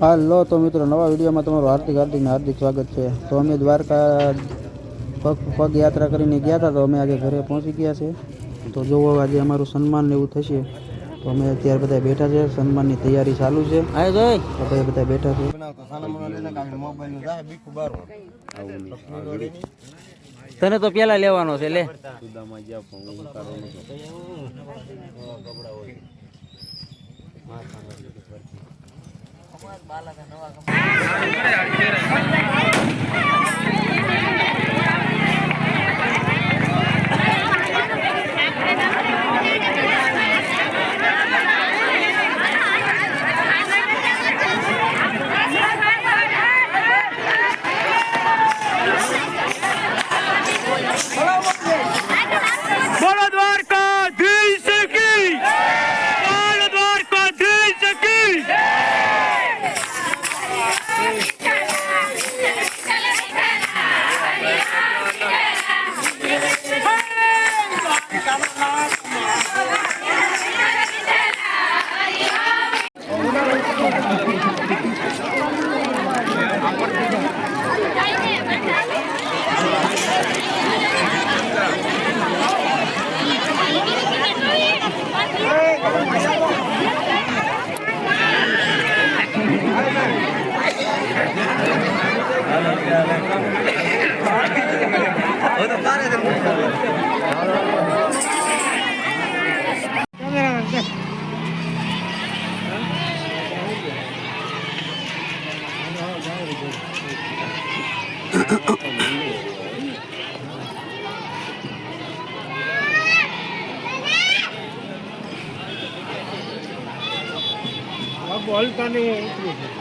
હાલો તો મિત્રો નવા વિડીયોમાં તમારું હાર્દિક હાર્દિક ને હાર્દિક સ્વાગત છે. તો અમે દ્વારકા પગ પગ યાત્રા કરીને ગયા હતા તો અમે આજે ઘરે પહોંચી ગયા છે તો જોવો આજે અમારું સન્માન એવું થશે તો અમે અત્યારે બધા બેઠા છે. સન્માનની તૈયારી ચાલુ છે. તો બધા બધા બેઠા છે. તને તો પેલા લેવાનો છે લે. બોલો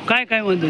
કાંઈ કાંઈ વાંધો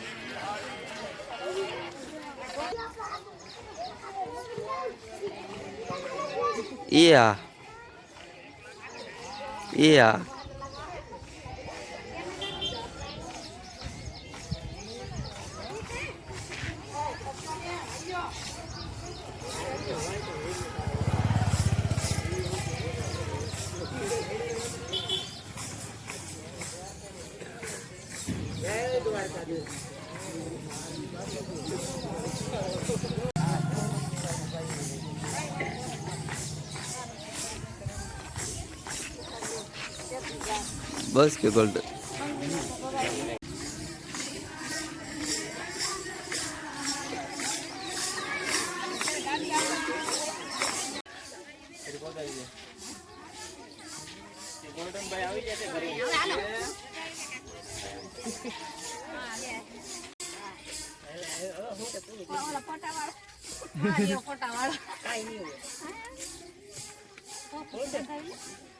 બતાઈ નથી ઈયા ઈયા બસ કે ગોલ્ડ ફોટા તમે કરી નાખ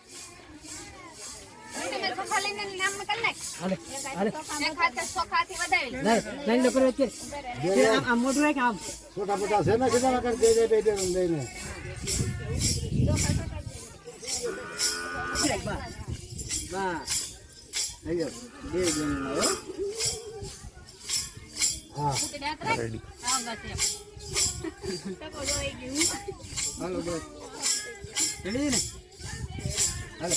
છોટા મોટા છે ને કેટલા વખત દે દે દે. હાલો બસ ને હાલો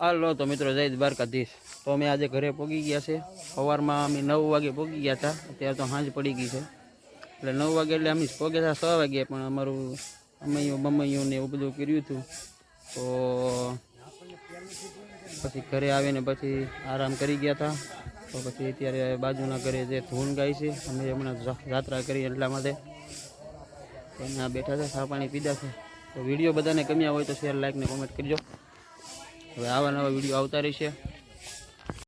હાલો તો મિત્રો, જય દ્વારકાધીશ. તો અમે આજે ઘરે પહોંચી ગયા છે. સવારમાં અમે નવ વાગે પહોંચી ગયા હતા. અત્યારે તો સાંજ પડી ગઈ છે. એટલે નવ વાગે એટલે અમે હતા છ વાગે, પણ અમારું અમૈયું, બમૈયું ને એવું બધું કર્યું હતું. તો પછી ઘરે આવીને પછી આરામ કરી ગયા હતા. તો પછી અત્યારે બાજુના ઘરે જે ધૂન ગાય છે, અમે હમણાં યાત્રા કરી એટલા માટે એના બેઠા છે સા પાણી પીધા છે. તો વીડિયો બધાને ગમ્યા હોય તો શેર લાઈક ને કોમેન્ટ કરજો. હવે આવા નવા વીડિયો આવતા રહેશે.